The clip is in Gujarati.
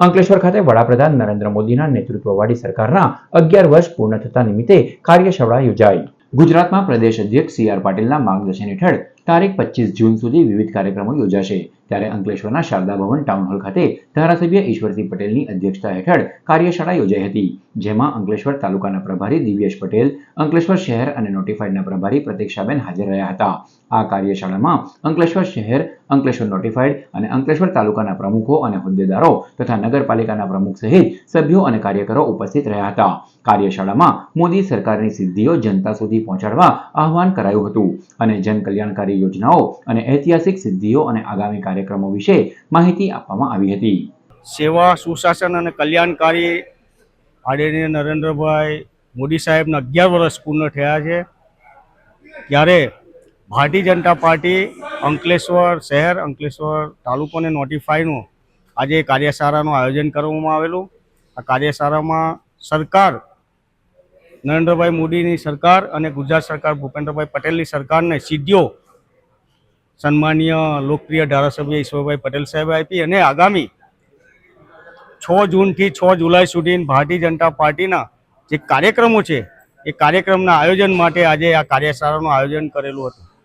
અંકલેશ્વર ખાતે વડાપ્રધાન નરેન્દ્ર મોદીના નેતૃત્વવાળી સરકારના અગિયાર વર્ષ પૂર્ણ થતા નિમિત્તે કાર્યશાળા યોજાઈ. ગુજરાતમાં પ્રદેશ અધ્યક્ષ સી આર પાટીલના માર્ગદર્શન હેઠળ તારીખ પચીસ જૂન સુધી વિવિધ કાર્યક્રમો યોજાશે. ત્યારે અંકલેશ્વરના શારદા ભવન ટાઉન ખાતે ધારાસભ્ય ઈશ્વરસિંહ પટેલની અધ્યક્ષતા હેઠળ કાર્યશાળા યોજાઈ હતી, જેમાં અંકલેશ્વર તાલુકાના પ્રભારી દિવ્યેશ પટેલ, અંકલેશ્વર શહેર અને નોટિફાઈડના પ્રભારી પ્રતીક્ષાબેન હાજર રહ્યા હતા. આ કાર્યશાળામાં અંકલેશ્વર શહેર, અંકલેશ્વર નોટિફાઈડ અને અંકલેશ્વર તાલુકાના પ્રમુખો અને હોદ્દેદારો તથા નગરપાલિકાના પ્રમુખ સહિત સભ્યો અને કાર્યકરો ઉપસ્થિત રહ્યા હતા. કાર્યશાળામાં મોદી સરકારની સિદ્ધિઓ જનતા સુધી પહોંચાડવા આહવાન કરાયું હતું અને જનકલ્યાણકારી યોજનાઓ અને ઐતિહાસિક સિદ્ધિઓ અને આગામી કાર્યક્રમો વિશે માહિતી આપવામાં આવી હતી. સેવા, સુશાસન અને કલ્યાણકારી આદરણીય નરેન્દ્રભાઈ મોદી સાહેબના અગિયાર વર્ષ પૂર્ણ થયા છે. ત્યારે ભારતીય જનતા પાર્ટી અંકલેશ્વર શહેર, અંકલેશ્વર તાલુકો અને નોટિફાઈનું આજે કાર્યશાળાનું આયોજન કરવામાં આવેલું. આ કાર્યશાળામાં સરકાર, નરેન્દ્રભાઈ મોદીની સરકાર અને ગુજરાત સરકાર, ભૂપેન્દ્રભાઈ પટેલની સરકારને સિદ્ધિઓ સન્માનીય લોકપ્રિય ધારાસભ્ય ઈશ્વરભાઈ પટેલ સાહેબે આપી અને આગામી છ જૂનથી છ જુલાઈ સુધી ભારતીય જનતા પાર્ટીના જે કાર્યક્રમો છે, એ કાર્યક્રમના આયોજન માટે આજે આ કાર્યશાળાનું આયોજન કરેલું હતું.